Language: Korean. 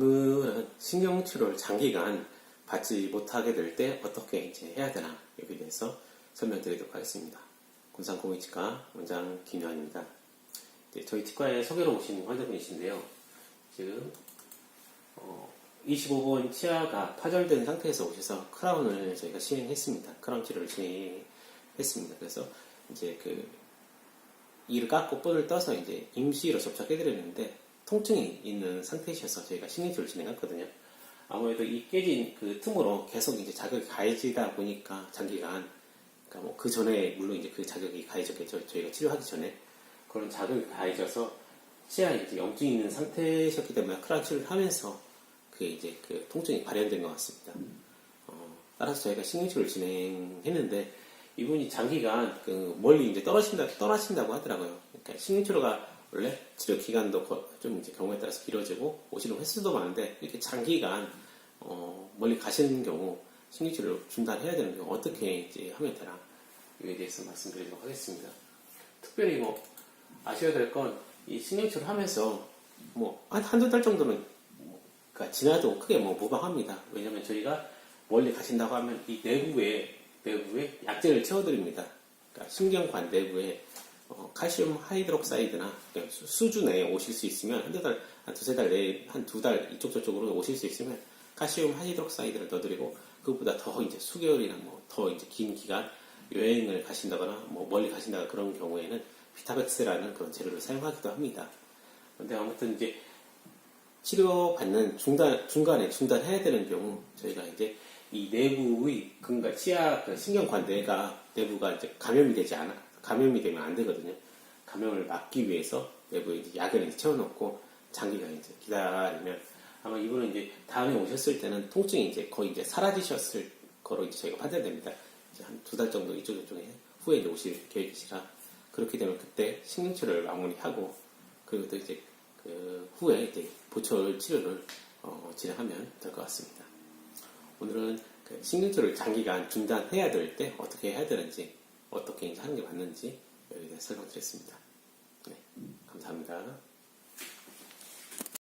오늘은 신경치료를 장기간 받지 못하게 될 때 어떻게 이제 해야 되나 여기에 대해서 설명드리도록 하겠습니다. 군산공익치과 원장 김효환입니다. 이제 저희 치과에 소개로 오신 환자분이신데요. 지금 어, 25번 치아가 파절된 상태에서 오셔서 크라운을 저희가 시행했습니다. 크라운 치료를 시행했습니다. 그래서 이제 그 이를 깎고 뿔을 떠서 이제 임시로 접착해드렸는데 통증이 있는 상태이셔서 저희가 신경치료를 진행했거든요. 아무래도 이 깨진 그 틈으로 계속 이제 자극이 가해지다 보니까 장기간 그러니까 뭐 그 전에 물론 이제 그 자극이 가해졌겠죠. 저희가 치료하기 전에 그런 자극이 가해져서 치아에 이제 염증이 있는 상태셨기 때문에 크라운 치료를 하면서 그게 이제 그 통증이 발현된 것 같습니다. 어, 따라서 저희가 신경치료를 진행했는데 이분이 장기간 그 멀리 이제 떨어진다 떠나신다고 하더라고요. 그러니까 신경치료가 원래 치료 기간도 거- 좀 이제 경우에 따라서 길어지고 오시는 횟수도 많은데 이렇게 장기간 어, 멀리 가시는 경우 신경치료를 중단해야 되는 경우 어떻게 이제 하면 되나 이에 대해서 말씀드리도록 하겠습니다. 특별히 뭐 아셔야 될 건 이 신경치료를 하면서 뭐 한 한두 달 정도는 뭐, 그러니까 지나도 크게 뭐 무방합니다. 왜냐면 저희가 멀리 가신다고 하면 이 내부에 내부에 약재를 채워드립니다. 그러니까 신경관 내부에 어, 칼슘 하이드록사이드나 그냥 수- 수주 내에 오실 수 있으면 한두 달, 한 두세 달 내에 한 두 달 이쪽 저쪽으로 오실 수 있으면 칼슘 하이드록사이드를 넣어드리고 그것보다 더 이제 수개월이나 뭐 더 이제 긴 기간 여행을 가신다거나 뭐 멀리 가신다거나 그런 경우에는 비타백스라는 그런 재료를 사용하기도 합니다. 근데 아무튼 이제 치료받는 중단, 중간에 중단해야 되는 경우, 저희가 이제 이 내부의, 그러니까 치아 그 신경관대가 내부가 이제 감염이 되지 않아, 감염이 되면 안 되거든요. 감염을 막기 위해서 내부에 이제 약을 이제 채워놓고 장기간 이제 기다리면 아마 이분은 이제 다음에 오셨을 때는 통증이 이제 거의 이제 사라지셨을 거로 이제 저희가 판단됩니다. 이제 한 두 달 정도 이쪽 저쪽에 후에 이제 오실 계획이시라 그렇게 되면 그때 신경치료를 마무리하고 그리고 또 이제 그 후에 이제 보철 치료를 어, 진행하면 될 것 같습니다. 오늘은 그 신경치료를 장기간 중단해야 될 때 어떻게 해야 되는지 어떻게 이제 하는 게 맞는지 설명드렸습니다. 네, 감사합니다.